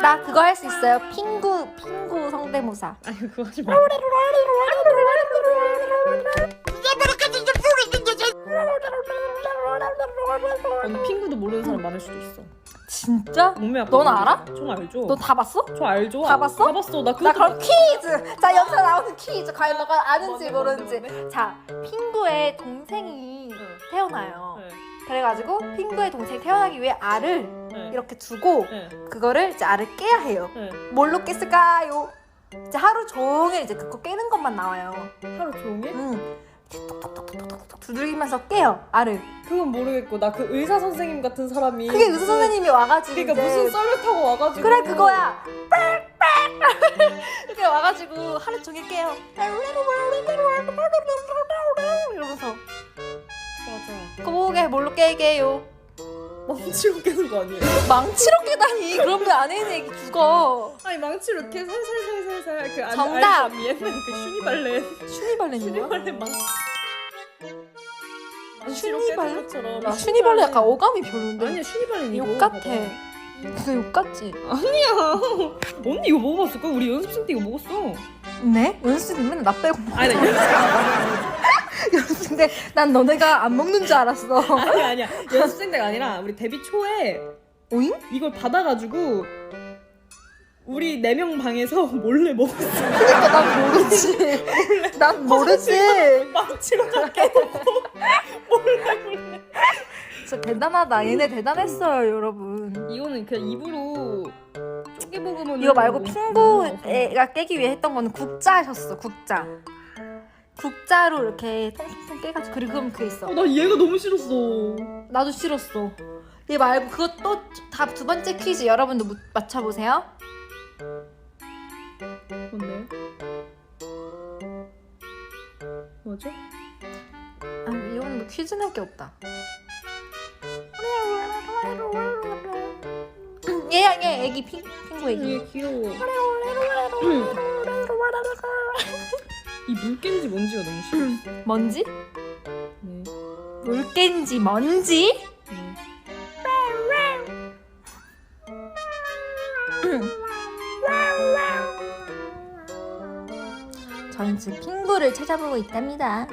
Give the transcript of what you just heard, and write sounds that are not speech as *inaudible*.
나나 그거 할 수 있어요. 핑구 핑구 성대모사. 아니 그거 하지 마. 많을 수도 있어. 진짜? 몸매 아파. 넌 알아? 저 알죠. 너 다 봤어? 저 알죠. 다 봤어? 다 봤어. 나 그거 나 그럼 퀴즈. 자 여기서 나오는 퀴즈. 과연 너가 아는지 뭔데, 모르는지. 자 핑구의 동생이 응. 태어나요. 네. 그래가지고 핑구의 동생이 태어나기 위해 알을 네. 이렇게 두고 네. 그거를 이제 알을 깨야 해요. 네. 뭘로 깼을까요? 이제 하루 종일 이제 그거 깨는 것만 나와요. 하루 종일? 음. 톡톡톡톡톡톡 두들기면서 깨요 알을. 그건 모르겠고 나 그 의사 선생님 같은 사람이 그게 의사 선생님이 와가지고 그러니까 이제 무슨 썰을 타고 와가지고 그래 그거야. 이렇게 *laughs* 와가지고 하루 종일 깨요. 이러면서 맞아. 꼬게 뭘로 깨게요? 망치로 깨는 거 아니에요? 망치로 깨다니. 그러면 안에 있는 애기 죽어. 아니 망치로 이렇게 살살살살살 그 안- 정답! 알죠? 옛날에 그 슈니발렌 슈니발렌이야? 슈니발렌 망 망치로 것처럼 나 슈니발렌 약간 어감이 별론데. 아니야 슈니발렌 이거 욕 같아. 진짜 욕 같지? 아니야 *laughs* 언니 이거 먹어봤을 까? 우리 연습생 때 이거 먹었어 네? 연습생 맨날 나 빼고 아니 나 연습생 *laughs* 연습생 때 난 너네가 안 먹는 줄 알았어. 아니 아니야 연습생 때가 아니라 우리 데뷔 초에 오잉? 이걸 받아가지고 우리 네 명 방에서 *laughs* 몰래 먹었어 그러니까 난 모르지. 난 모르지. 망치로 다 깨놓고 진짜 대단하다. 얘네 대단했어요, 여러분. 이거는 그냥 입으로 쪼개 먹으면 이거 말고 핑구가 깨기 위해 했던 거는 국자셨어, 국자. 국자로 이렇게 통통통 깨가지고 그리고 그럼 그게 있어. 어, 나 얘가 너무 싫었어 나도 싫었어. 얘 말고 또다두 번째 퀴즈 여러분도 무- 맞춰보세요. 뭔데? 뭐죠? 퀴즈 낼 게 없다. 얘야, 얘 애기 핑, 핑구 애기. 얘 귀여워 *laughs* 이 물개인지 뭔지가 너무 싫어 먼지? 네. 물개인지 먼지? 네. 저는 지금 핑구를 찾아보고 있답니다.